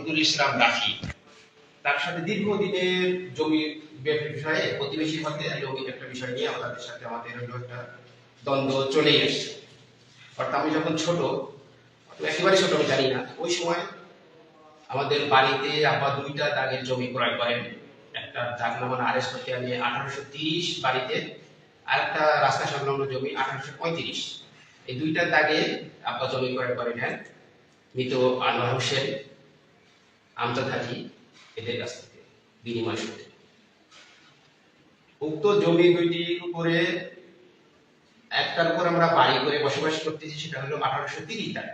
রফিকুল ইসলাম রাফি। তার সাথে দীর্ঘদিনের জমি বিষয়ে প্রতিবেশী হতে জমির একটা বিষয় নিয়ে আমাদের সাথে আমাদের একটা দ্বন্দ্ব চলেই আসছে। অর্থাৎ আমি যখন ছোট, একেবারে ছোট আমি জানি না, ওই সময় আমাদের বাড়িতে আব্বা দুইটা দাগের জমি ক্রয় করেন। একটা দাগ নামান আরেস করতে আনে আঠারোশো তিরিশ বাড়িতে আর একটা রাস্তা সংলগ্ন জমি আঠারোশো পঁয়ত্রিশ। এই দুইটা দাগে আব্বা জমি ক্রয় করে নেন মৃত আনোয়ার হোসেন। আমজাদ হাজি এদের কাছ থেকে, বিনিময় সূত্রে। উক্ত জমি দুইটির উপরে একটার উপর আমরা বাড়ি করে বসবাস করতেছি, সেটা হলো আঠারোশো তিরিশ দাগ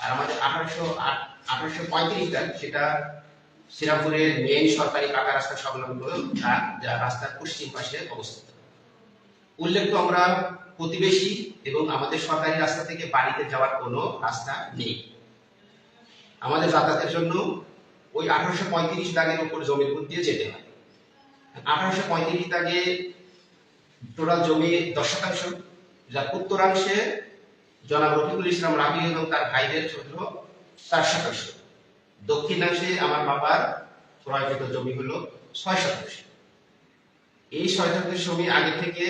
আর আমাদের আঠারোশো আঠারোশো পঁয়ত্রিশ দাগ সেটা শ্রীরামপুরের মেন সরকারি পাকা রাস্তা সংলগ্ন যা রাস্তার পশ্চিম পাশে অবস্থিত। উল্লেখ্য, আমরা প্রতিবেশী এবং আমাদের সরকারি রাস্তা থেকে বাড়িতে যাওয়ার কোনো রাস্তা নেই। আমাদের যাতায়াতের জন্য ওই আঠারোশো পঁয়ত্রিশ দাগের উপর উপর দিয়ে যেতে হয়। আঠারোশো পঁয়ত্রিশ দাগে টোটাল জমি দশ শতাংশ যার উত্তরাংশে জনাব রফিকুল ইসলাম রাবি এবং তার ভাইদের জন্য চার শতাংশ দক্ষিণাংশে আমার বাবার ক্রয়কৃত জমি হলো ছয় শতাংশ এই ছয় শতাংশ জমি আগে থেকে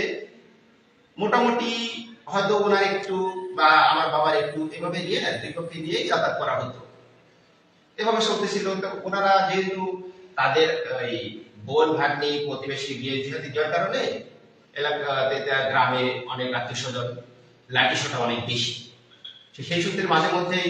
মোটামুটি হয়তো ওনার একটু বা আমার বাবার একটু এভাবে নিয়ে দুই পক্ষে নিয়েই যাতায়াত করা হতো। এভাবে চলতেছিল তো ওনারা যেহেতু তাদের এই বোন ভাগ্নি প্রতিবেশী বিয়ে যেহেতু দেওয়ার কারণে এলাকাতে গ্রামে অনেক আত্মীয় স্বজন লাঠিসোটা অনেক বেশি। সেই সূত্রে মাঝে মধ্যেই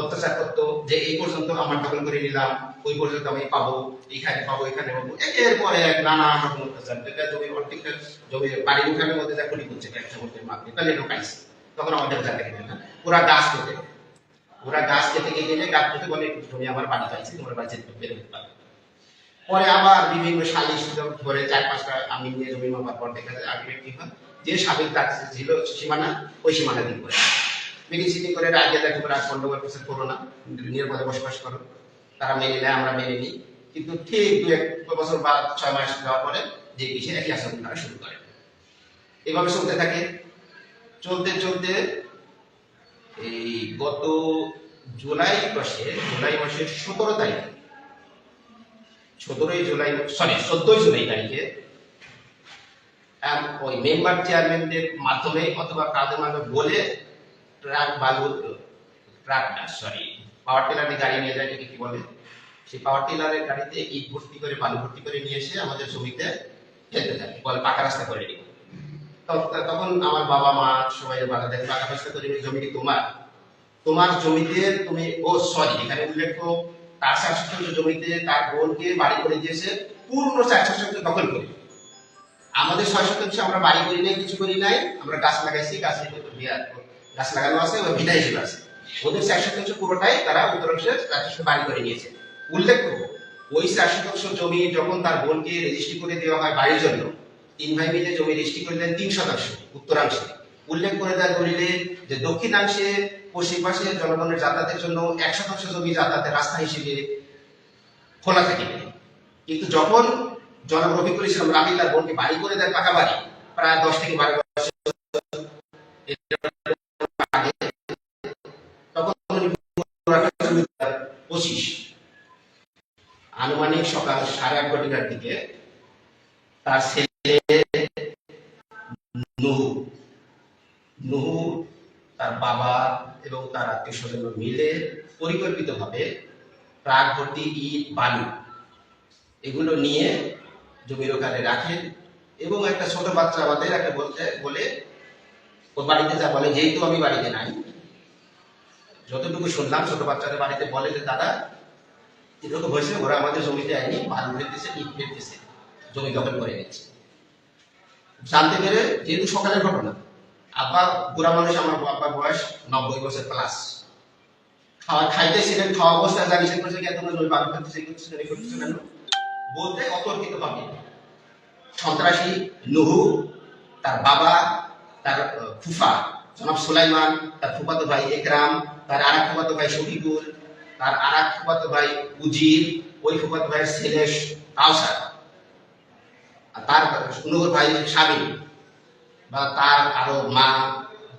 অত্যাচার করতো যে, এই পর্যন্ত আমার দখল করে নিলাম, ওই পর্যন্ত আমি পাবো এখানে পাবো এখানে পাবো। একের পরে এক নানা রকম অত্যাচার। যেটা জমি, অর্ধেকটা জমি, বাড়ির উঠানের মধ্যে ক্ষতি করছে ব্যবসা করতে মাধ্যমে তাহলে তখন আমাদের না ওরা গাছ কেটে ওরা গাছ গিয়ে গেলে গাছ কেটে বলে, তুমি আমার বাড়ি পাইছি তোমার বাড়ি যেতে বেরো হতে পারবে পরে আবার বিভিন্ন সালিশ ধরে চার পাঁচটা আমি নিয়ে জমি মাপার পর দেখা যায়, আগে কি হয়, যে সাবেক তার ছিল সীমানা, ওই সীমানা দিন করে মেডিসিন করে রাজ্যে দেখো রাজ গন্ডগোল কিছু করো না, নিরাপদে বসবাস করো। তারা মেনে নেয়, আমরা মেনে নিই। কিন্তু ঠিক দু এক বছর বা ছয় মাস যাওয়ার পরে যে বিষয়ে একই আচরণ তারা শুরু করে। এভাবে চলতে থাকে। চলতে চলতে এই গত জুলাই মাসে, জুলাই মাসের সতেরো তারিখে, সতেরোই জুলাই সরি চোদ্দই জুলাই তারিখে ওই মেম্বার চেয়ারম্যানদের মাধ্যমে অথবা কাদের মাধ্যমে বলে ট্রাক বালু, ট্রাক সরি পাওয়ার টিলারের গাড়ি নিয়ে যায় কি বলে? সেই পাওয়ার টিলারের গাড়িতে ইট ভর্তি করে, বালু ভর্তি করে নিয়ে এসে আমাদের জমিতে ফেলতে থাকে, বলে পাকা রাস্তা করে দিই তখন আমার বাবা মা সবাই বাধা দেয় পাকা রাস্তা করে এই জমি তোমার? তোমার জমিতে তুমি, ও সরি এখানে উল্লেখ তার শতাংশ জমিতে তার বোনকে বাড়ি করে দিয়েছে, পূর্ণ চার শতাংশ দখল করে। আমাদের ছয় শতাংশ আমরা বাড়ি করি নাই, কিছু করি নাই, আমরা গাছ লাগাইছি, গাছে বিয়া- গাছ লাগানো আছে ওই ভিটা হিসেবে আছে। ওদের চার শতাংশ পুরোটাই তারা উত্তরাংশে চার বাড়ি করে নিয়েছে। উল্লেখ করব ওই চার শতাংশ জমি যখন তার বোনকে রেজিস্ট্রি করে দেওয়া হয় বাড়ির জন্য তিন ভাই মিলে জমি তিন শতাংশ, উত্তরাংশে। উল্লেখ করে দলিলে যে দক্ষিণাংশে পশ্চিম পাশে জনগণের যাতায়াতের জন্য এক শতাংশ জমি যাতায়াতের রাস্তা হিসেবে খোলা কিন্তু যখন জনাব রফিকুল ইসলাম তার বোনকে বাড়ি করে দেন পাকা বাড়ি প্রায় দশ থেকে বারো পঁচিশ। আনুমানিক সকাল সাড়ে আট ঘটিকার দিকে তার ছেলে নুহু। নুহু তার বাবা এবং তার আত্মীয় স্বজন মিলে পরিকল্পিতভাবে ট্রাক ভর্তি ইট, বালু এগুলো নিয়ে জমির ওখানে রাখেন এবং একটা ছোট বাচ্চা আমাদের একটা বলতে, বলে ও বাড়িতে যা বলে, যেহেতু আমি বাড়িতে নাই, যতটুকু শুনলাম ছোট বাচ্চাদের বাড়িতে বলে যে দাদা এরকম হয়েছে ওরা আমাদের জমিতে আইনি বালু ফেলতেছে, ইট ফেলতেছে, জমি দখল করে নিচ্ছে। জানতে পেরে যেহেতু সকালের ঘটনা আব্বা বুড়া মানুষ আমার আব্বার বয়স নব্বই বছর প্লাস খাওয়া খাইতেছিলেন খাওয়া অবস্থায় যা নিষেধ করেছে কেন তোমরা এই করতেছে করতেছে কেন? বলতে অতর্কিত ভাবে। সন্ত্রাসী নুহু, তার বাবা, তার ফুফা, জনাব সুলাইমান, তার ফুফাতো ভাই একরাম, তার আর এক ফুফাতো ভাই শফিকুল, তার আর এক ফুফাতো ভাই উজির, ওই ফুফাতো ভাই ছেলে কাউসার আর তার নুহুর ভাই স্বামী বা তার আরও মা,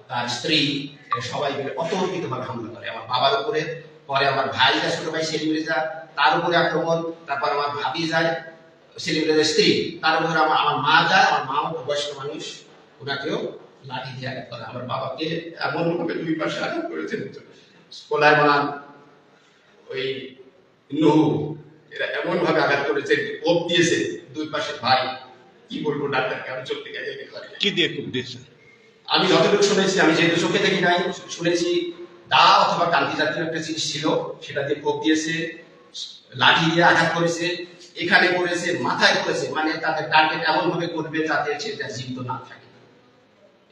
তার স্ত্রী সবাই মিলে অতর্কিত ভাবে হামলা করে। আমার বাবার উপরে, পরে আমার ভাই যা ছোট ভাই সেলিম রেজা তার উপরে আক্রমণ, তারপর আমার ভাবি যায় সেলিম রেজার স্ত্রী, তার উপরে আমার আমার মা যায়, আমার মা বয়স্ক মানুষ, ওনাকেও লাঠি দিয়ে আঘাত করে। আমার বাবাকে এমন ভাবে দুই পাশে আঘাত করেছে কোলায়মান ওই নহু, এরা এমন ভাবে আঘাত করেছে কোপ দিয়েছে দুই পাশে ভাই। কি বলব ডাক্তারকে? আমি চোখ থেকে যেতে পারি কি দিয়ে খুব দিয়েছে? আমি যতটুকু শুনেছি আমি যেহেতু চোখে দেখি নাই শুনেছি দা অথবা কান্তি জাতীয় একটা জিনিস ছিল সেটা দিয়ে কোপ দিয়েছে লাঠি দিয়ে আঘাত করেছে এখানে করেছে মাথায় করেছে মানে তাদের টার্গেট এমন ভাবে করবে যাতে সেটা জীবিত না থাকে।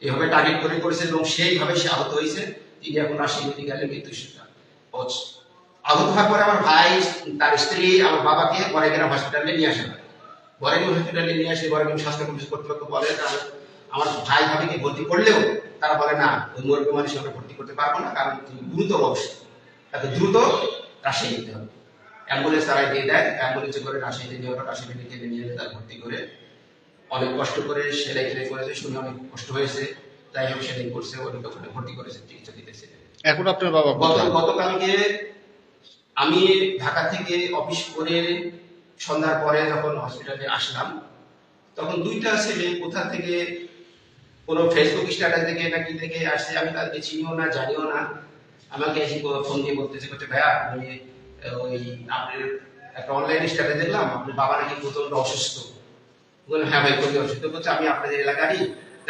এভাবে টার্গেট করে করেছে এবং সেইভাবে সে আহত হয়েছে। তিনি এখন রাজশাহী মেডিকেলে মৃত্যু শিক্ষা আহত হওয়ার পরে আমার ভাই তার স্ত্রী আমার বাবাকে বরেগ্রাম হসপিটালে নিয়ে আসা হয় বরেগ্রাম হসপিটালে নিয়ে আসে বরেগ্রাম স্বাস্থ্য কমিশন কর্তৃপক্ষ বলে আমার ভাই ভাবিকে ভর্তি করলেও তারা বলে না ওই মুরব্বী মানুষ আমরা ভর্তি করতে পারব না কারণ তিনি গুরুতর অবস্থা তাকে দ্রুত রাজশাহী নিতে হবে। অ্যাম্বুলেন্স তারা দিয়ে দেয় অ্যাম্বুলেন্সে করে রাজশাহীতে নিয়ে ওরা রাজশাহী মেডিকেলে নিয়ে তার ভর্তি করে। অনেক কষ্ট করে সেলাই টেলাই করেছে শুনে অনেক কষ্ট হয়েছে। তাই হোক সেলাই করছে ওর ওখানে ভর্তি করেছে চিকিৎসা দিতেছে। এখন আপনার বাবা গত গতকালকে আমি ঢাকা থেকে অফিস করে সন্ধ্যার পরে যখন হসপিটালে আসলাম, তখন দুইটা ছেলে কোথা থেকে কোনো ফেসবুক স্ট্যাটাস থেকে নাকি থেকে আসছে, আমি তাদেরকে চিনিও না, জানিও না। আমাকে এসে ফোন দিয়ে বলতেছে করতে ভাইয়া আমি ওই আপনার একটা অনলাইন স্ট্যাটাস দেখলাম আপনার বাবা নাকি প্রচণ্ড অসুস্থ। বললাম হ্যাঁ ভাই খুবই অসুস্থ। বলছে, আমি আপনাদের এলাকারই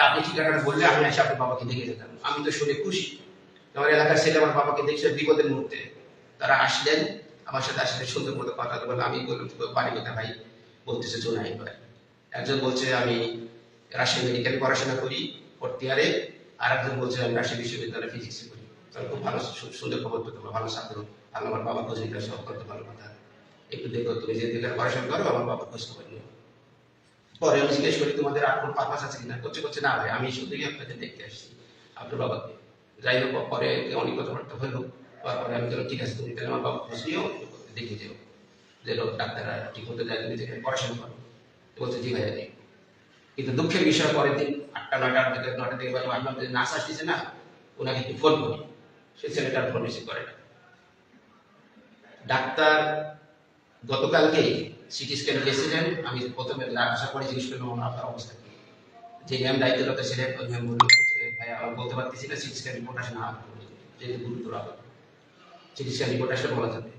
আপনি ঠিকানাটা বললে আমি এসে আপনার বাবাকে দেখে যেতাম। আমি তো শুনে খুশি। আমার এলাকার ছেলে আমার বাবাকে দেখছে বিপদের মুহূর্তে। তারা আসলেন আমার সাথে আসলে সুন্দর মতো কথা বলে আমি বললাম বাড়ি কথা ভাই? বলতেছে জোনাই ভাই একজন বলছে, আমি রাজশাহী মেডিকেল পড়াশোনা করি ফোর্থ ইয়ারে আর একজন বলছে, আমি রাজশাহী বিশ্ববিদ্যালয়ে ফিজিক্সে করি তাহলে খুব ভালো সুন্দর খবর তো তোমার, ভালো ছাত্র। ভালো আমার বাবা খোঁজ নিতে সব করতে ভালো কথা। একটু দেখো, তুমি যে দিকে পড়াশোনা করো, আমার বাবা খোঁজ খবর নিও। পরে আমি জিজ্ঞেস করি, তোমাদের আর কোনো পারপাস আছে কিনা? করছে করছে না ভাই, আমি শুধুই আপনাদের দেখতে আসছি, আপনার বাবাকে। যাই হোক, পরে অনেক কথাবার্তা হলো। তারপরে আমি তাহলে আমার বাবা খোঁজ দেখে যেও। যে লোক, ডাক্তাররা ঠিক যায়, তুমি পড়াশোনা করো। বলছে কিন্তু দুঃখের বিষয় পরের দিন আটটা দিকে নটা থেকে বেলা ভাবলাম যে নাচ আসতেছে না ওনাকে একটু ফোন করি। সে ছেলেটার ফোন রিসিভ করে না। ডাক্তার গতকালকে সিটি স্ক্যান গেছিলেন আমি প্রথমে আসার পরে জিজ্ঞেস করলাম আপনার অবস্থা কি? যে ম্যাম দায়িত্বরত ছিলেন ম্যাম বলল ভাই বলতে পারতেছি না, সিটি স্ক্যান রিপোর্ট আসে না যেহেতু গুরুতর আঘাত স্ক্যান রিপোর্ট আসলে বলা যাবে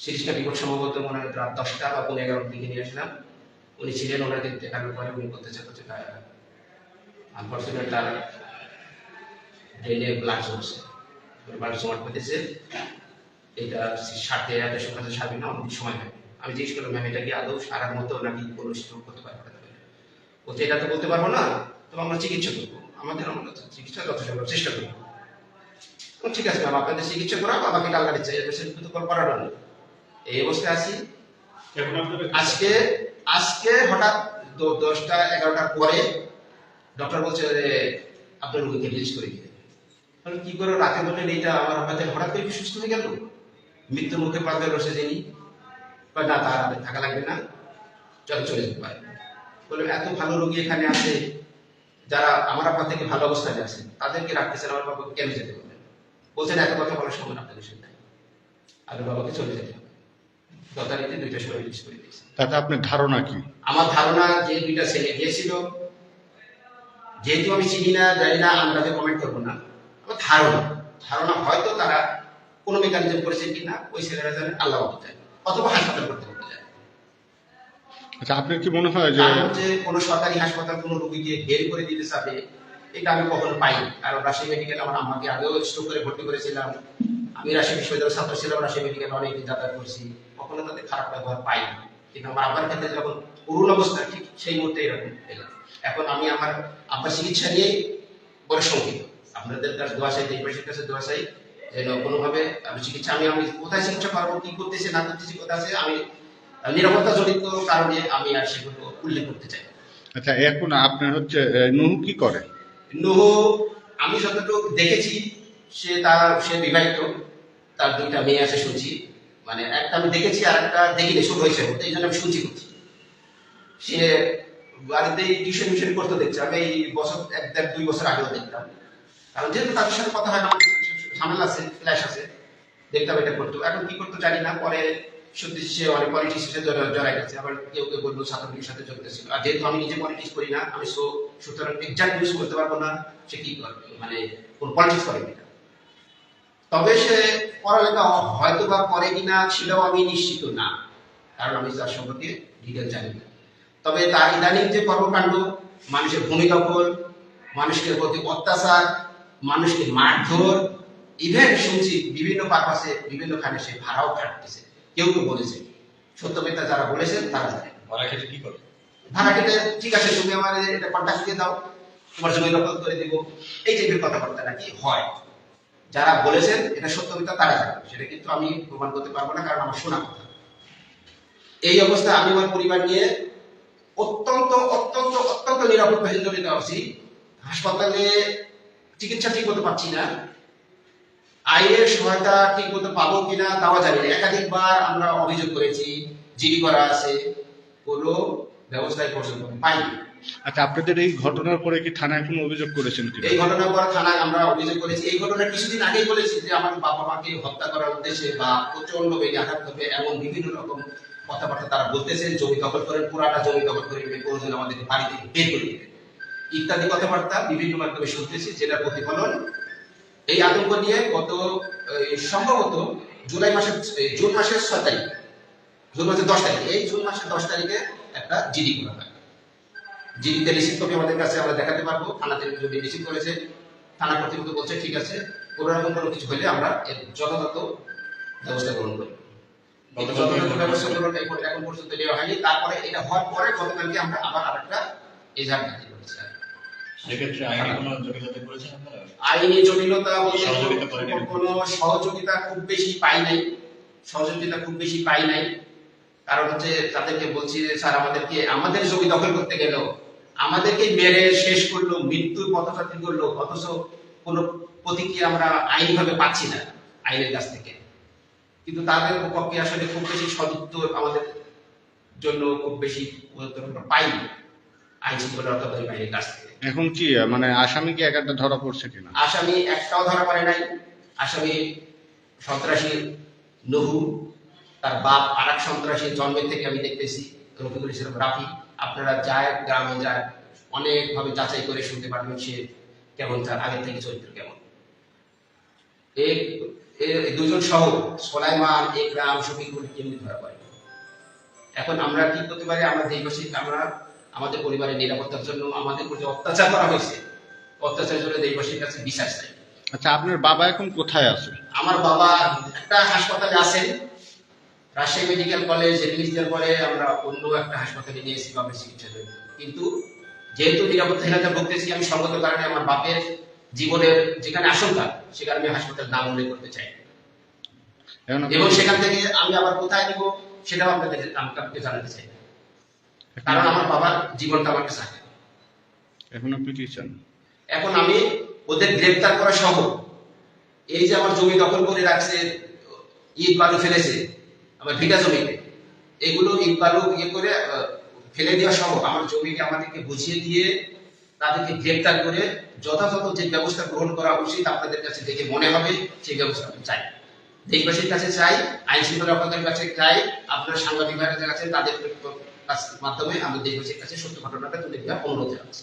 চিকিৎসা রিপোর্ট সম্ভবত মনে হয় রাত দশটা বা পনেরো এগারোর দিকে নিয়ে আসলাম। উনি ছিলেন ওনাকে দেখানোর পরে উনি বলতে চাচ্ছে আনফর্চুনেট তার ব্রেনে ব্লাড জমছে। ব্লাড জমাট পেতেছে এটা সারতে এত সকালে সারবে না অনেক সময় হয় আমি জিজ্ঞেস করলাম ম্যাম এটা কি আদৌ সারার মতো নাকি কোনো স্ট্রোক করতে পারে? বলছে, এটা তো বলতে পারব না, তবে আমরা চিকিৎসা করব। আমাদের আমরা চিকিৎসা যথেষ্ট আমরা চেষ্টা করব। তো ঠিক আছে ম্যাম আপনাদের চিকিৎসা করা বাবাকে টাকা দিচ্ছে এর বেশি কল করার নেই। এই অবস্থায় আছি আজকে আজকে হঠাৎ দশটা এগারোটার পরে ডক্টর বলছে যে আপনার রোগীকে রিলিজ করে দিতে তাহলে কি করে রাতে বললেন এইটা? আমার আপনাদের হঠাৎ করে কি সুস্থ হয়ে গেল? মৃত্যুর মুখে প্রান্তে বসে যিনি কয় না তার আর থাকা লাগবে না। চল চলে যেতে পারে বললাম এত ভালো রোগী এখানে আছে যারা আমার আপনার থেকে ভালো অবস্থায় আছে তাদেরকে রাখতে রাখতেছেন আমার বাবাকে কেন যেতে বললেন? বলছেন এত কথা বলার সময় আপনাদের সাথে আপনার বাবাকে চলে যেতে হবে যথারীতি দুইটার সময় রিলিজ করে দিয়েছে। তাতে আপনার ধারণা কি? আমার ধারণা যে দুইটা ছেলে গিয়েছিল যেহেতু আমি চিনি না জানি না আন্দাজে কমেন্ট করব না আমার ধারণা ধারণা হয়তো তারা কোনো মেকানিজম করেছে কিনা ওই ছেলেরা জানে আল্লাহ যায় অথবা হাসপাতাল করতে করতে যায় আচ্ছা আপনার কি মনে হয় যে কোনো সরকারি হাসপাতাল কোনো রোগীকে বের করে দিতে চাবে এটা আমি কখনো পাইনি। কারণ রাজশাহী মেডিকেল আমার আমাকে আগেও স্ট্রোক করে ভর্তি করেছিলাম। আমি রাজশাহী বিশ্ববিদ্যালয়ের ছাত্র ছিলাম, রাজশাহী মেডিকেল অনেকদিন যাতায়াত করছি। কখনো তাদের খারাপ ব্যবহার পাইনি। কিন্তু আমার আব্বার ক্ষেত্রে যখন করুণ অবস্থা, ঠিক সেই মুহূর্তে এরকম এলাম। এখন আমি আমার আব্বার চিকিৎসা নিয়েই বড় শঙ্কিত। আপনাদের কাছে দোয়া চাই দেশবাসীর কাছে দোয়া চাই, যেন কোনোভাবে আমি চিকিৎসা, আমি আমি কোথায় চিকিৎসা করাবো, কি করতেছি, না করতেছি, কোথায় আছে, আমি নিরাপত্তা জনিত কারণে আমি আর সেগুলো উল্লেখ করতে চাই আচ্ছা এখন আপনার হচ্ছে নুহু কি করে? নুহ, আমি যতটুকু দেখেছি, সে তার, সে বিবাহিত, তার দুইটা মেয়ে আছে শুনছি। মানে একটা আমি দেখেছি আর একটা দেখিনি শুরু হয়েছে এই জন্য আমি শুনছি করছি সে বাড়িতেই টিউশন মিশন করতে দেখছে, আমি এই বছর, এক দেড় দুই বছর আগেও দেখতাম কারণ যেহেতু তাদের সাথে কথা হয় না ঝামেলা আছে ফ্ল্যাশ আছে, দেখতাম এটা করতো। এখন কি করতো জানি না, পরে সত্যি সে অনেক পলিটিক্সের সাথে জড়াই গেছে। আবার কেউ কেউ বলব ছাত্রলীগের সাথে জড়িত ছিল। আর যেহেতু আমি নিজে পলিটিক্স করি না, আমি সো সুতরাং এক্সাক্ট নিউজ বলতে পারব না, সে কি করবে? মানে কোন পলিটিক্স করে কিনা? তবে সে পড়ালেখা হয়তো বা করে কিনা সেটাও আমি নিশ্চিত না। কারণ আমি তার সম্পর্কে ডিটেল জানি না। তবে তার ইদানিং যে কর্মকাণ্ড, মানুষের ভূমি মানুষের প্রতি অত্যাচার, মানুষকে মারধর ইভেন শুনছি বিভিন্ন পারপাসে বিভিন্ন খানে সে ভাড়াও খাটতেছে। কেউ কেউ বলেছে। সত্যমিতা যারা বলেছেন তারা জানে। ভাড়া খেতে কি করে ভাড়া কেটে ঠিক আছে তুমি আমার এটা কন্ট্যাক্ট দিয়ে দাও। তোমার জমি দখল করে দিব। এই টাইপের কথাবার্তা নাকি হয়? যারা বলেছেন এটা সত্যমিতা তারা জানে। সেটা কিন্তু আমি প্রমাণ করতে পারব না কারণ আমার শোনা কথা। এই অবস্থায় আমি আমার পরিবার নিয়ে অত্যন্ত অত্যন্ত অত্যন্ত নিরাপত্তা জড়িত আছি হাসপাতালে চিকিৎসা ঠিক মতো পারছি না। আইনের সহায়তা ঠিক মতো পাবো কিনা তাও জানি না। একাধিকবার আমরা অভিযোগ করেছি জিডি করা আছে কোনো ব্যবস্থায় পর্যন্ত পাইনি। আচ্ছা আপনাদের এই ঘটনার পরে কি থানায় কোনো অভিযোগ করেছেন কি এই ঘটনার পর থানায় আমরা অভিযোগ করেছি। এই ঘটনা কিছুদিন আগেই বলেছি যে আমার বাবা মাকে হত্যা করার উদ্দেশ্যে বা প্রচণ্ড বেগে আঘাত করবে এমন বিভিন্ন রকম কথাবার্তা তারা বলতেছেন জমি দখল করেন পুরাটা জমি দখল করে কোনোদিন আমাদেরকে বাড়ি থেকে বের করে ইত্যাদি কথাবার্তা বিভিন্ন মাধ্যমে শুনতেছি যেটা প্রতিফলন এই আতঙ্ক নিয়ে গত সম্ভবত জুলাই মাসের জুন মাসের ছয় তারিখ। জুন মাসের দশ তারিখ। এই জুন মাসের দশ তারিখে একটা জিডি করা হয়। জিডিতে রিসিভ কপি আমাদের কাছে আমরা দেখাতে পারব। থানাতে যদি রিসিভ করেছে। থানা কর্তৃপক্ষ বলছে ঠিক আছে কোনো রকম কোনো কিছু হলে আমরা এর যথাযথ ব্যবস্থা গ্রহণ করি ব্যবস্থা গ্রহণ এখন পর্যন্ত নেওয়া হয়নি। তারপরে এটা হওয়ার পরে গতকালকে আমরা আবার আরেকটা এজাহার দাখিল করেছি সেক্ষেত্রে আইনি কোনো জটিলতা করেছেন আপনারা? আইনি জটিলতা বলতে সহযোগিতা কোনো সহযোগিতা খুব বেশি পাই নাই। সহযোগিতা খুব বেশি পাই নাই। কারণ হচ্ছে তাদেরকে বলছি যে স্যার আমাদেরকে আমাদের জমি দখল করতে গেল আমাদেরকে মেরে শেষ করল মৃত্যুর পথযাত্রী করল অথচ কোনো প্রতিক্রিয়া আমরা আইনিভাবে পাচ্ছি না আইনের কাছ থেকে। কিন্তু তাদের পক্ষে আসলে খুব বেশি সদুত্তর আমাদের জন্য খুব বেশি পাইনি। আইন শৃঙ্খলা রক্ষাকারী বাহিনীর কাছ থেকে। এখন কি মানে আসামি কি একাটা ধরা পড়ছে কিনা? আসামি একটাও ধরা পড়ে নাই। আসামি সন্ত্রাসী নহু, তার বাপ আর এক সন্ত্রাসী জন্মের থেকে আমি দেখতেছি, রফিকুল ইসলাম রাফি। আপনারা যায়, গ্রামে যায়, অনেকভাবে যাচাই করে শুনতে পারবেন সে কেমন, তার আগের থেকে চরিত্র কেমন। দুজন সহ সোলাইমান একরাম শফিকুল কেমনি ধরা পড়ে। এখন আমরা কি করতে পারি? আমরা দেশবাসী, আমরা আমাদের পরিবারের নিরাপত্তার জন্য আমাদের উপর যে অত্যাচার করা হয়েছে অত্যাচারের জন্য দেশবাসীর কাছে বিশ্বাস চাই। আচ্ছা আপনার বাবা এখন কোথায় আছে? আমার বাবা একটা হাসপাতালে আছেন। রাজশাহী মেডিকেল কলেজ রিলিজ দেওয়ার পরে আমরা অন্য একটা হাসপাতালে নিয়েছি বাবার চিকিৎসার জন্য। কিন্তু যেহেতু নিরাপত্তা নিরাপত্তাহীনতা ভুগতেছি আমি সঙ্গত কারণে আমার বাপের জীবনের যেখানে আশঙ্কা সেখানে আমি হাসপাতাল নাম উল্লেখ করতে চাই। এবং সেখান থেকে আমি আবার কোথায় নিব সেটাও আপনাদের আপনাকে জানাতে চাই। কারণ আমার বাবার জীবনটা আমার কাছে। এখন আপনি কি চান এখন আমি ওদের গ্রেপ্তার করা সহ এই যে আমার জমি দখল করে রাখছে ইট বালু ফেলেছে আমার ভিটা জমিতে এগুলো ইট বালু ইয়ে করে ফেলে দেওয়া সহ আমার জমিকে আমাদেরকে বুঝিয়ে দিয়ে তাদেরকে গ্রেপ্তার করে যথাযথ যে ব্যবস্থা গ্রহণ করা উচিত আপনাদের কাছে দেখে মনে হবে সেই ব্যবস্থা আমি চাই দেশবাসীর কাছে চাই আইন শৃঙ্খলা রক্ষাকারীর কাছে চাই আপনার সাংবাদিক যারা তাদের কাছ- মাধ্যমে আমাদের দেশবাসীর কাছে সত্য ঘটনাটা তুলে দেওয়ার অনুরোধ জানাচ্ছি।